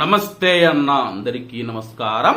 నమస్తే అన్న అందరికీ నమస్కారం.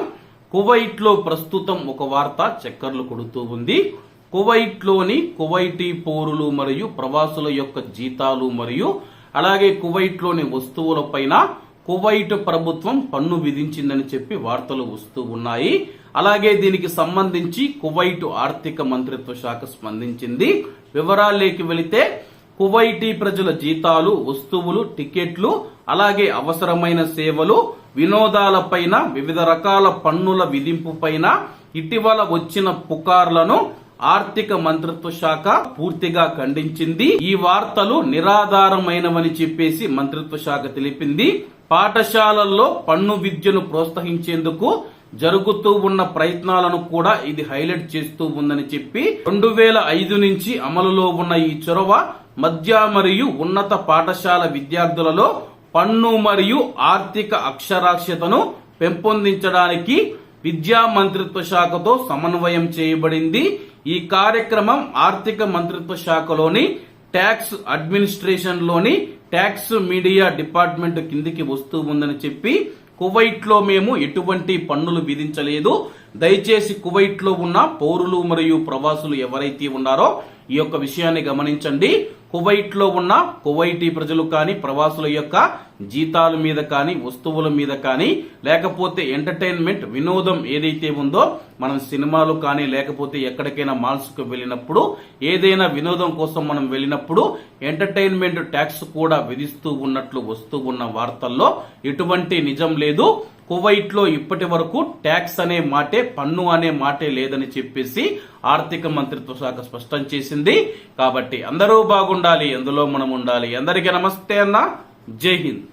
కువైట్లో ప్రస్తుతం ఒక వార్త చక్కర్లు కొడుతూ ఉంది. కువైట్లోని కువైటీ పౌరులు మరియు ప్రవాసుల యొక్క జీతాలు మరియు అలాగే కువైట్లోని వస్తువులపైన కువైట్ ప్రభుత్వం పన్ను విధించిందని చెప్పి వార్తలు వస్తూ ఉన్నాయి. అలాగే దీనికి సంబంధించి కువైట్ ఆర్థిక మంత్రిత్వ శాఖ స్పందించింది. వివరాల్లోకి వెళితే కువైటీ ప్రజల జీతాలు వస్తువులు టికెట్లు అలాగే అవసరమైన సేవలు వినోదాలపైన వివిధ రకాల పన్నుల విధింపు పైన ఇటీవల వచ్చిన పుకార్లను ఆర్థిక మంత్రిత్వ శాఖ పూర్తిగా ఖండించింది. ఈ వార్తలు నిరాధారమైనవని చెప్పేసి మంత్రిత్వ శాఖ తెలిపింది. పాఠశాలల్లో పన్ను విద్యను ప్రోత్సహించేందుకు జరుగుతూ ఉన్న ప్రయత్నాలను కూడా ఇది హైలైట్ చేస్తూ ఉందని చెప్పి రెండు వేల ఐదు నుంచి అమలులో ఉన్న ఈ చొరవ మధ్య మరియు ఉన్నత పాఠశాల విద్యార్థులలో పన్ను మరియు ఆర్థిక అక్షరాస్యతను పెంపొందించడానికి విద్యా మంత్రిత్వ శాఖతో సమన్వయం చేయబడింది. ఈ కార్యక్రమం ఆర్థిక మంత్రిత్వ శాఖలోని ట్యాక్స్ అడ్మినిస్ట్రేషన్లోని ట్యాక్స్ మీడియా డిపార్ట్మెంట్ కిందికి వస్తూ ఉందని చెప్పి కువైట్లో మేము ఎటువంటి పన్నులు విధించలేదు. దయచేసి కువైట్లో ఉన్న పౌరులు మరియు ప్రవాసులు ఎవరైతే ఉన్నారో ఈ యొక్క విషయాన్ని గమనించండి. కువైట్లో ఉన్న కువైటీ ప్రజలు కానీ ప్రవాసుల యొక్క జీతాల మీద కానీ వస్తువుల మీద కానీ లేకపోతే ఎంటర్టైన్మెంట్ వినోదం ఏదైతే ఉందో మనం సినిమాలు కానీ లేకపోతే ఎక్కడికైనా మాల్స్కు వెళ్ళినప్పుడు ఏదైనా వినోదం కోసం మనం వెళ్ళినప్పుడు ఎంటర్టైన్మెంట్ ట్యాక్స్ కూడా విధిస్తూ ఉన్నట్లు వస్తూ ఉన్న వార్తల్లో ఎటువంటి నిజం లేదు. కువైట్లో ఇప్పటి వరకు ట్యాక్స్ అనే మాటే పన్ను అనే మాటే లేదని చెప్పేసి ఆర్థిక మంత్రిత్వ శాఖ స్పష్టం చేసింది. కాబట్టి అందరూ బాగుండాలి ఎందులో మనం ఉండాలి. అందరికీ నమస్తే అన్న. జై హింద్.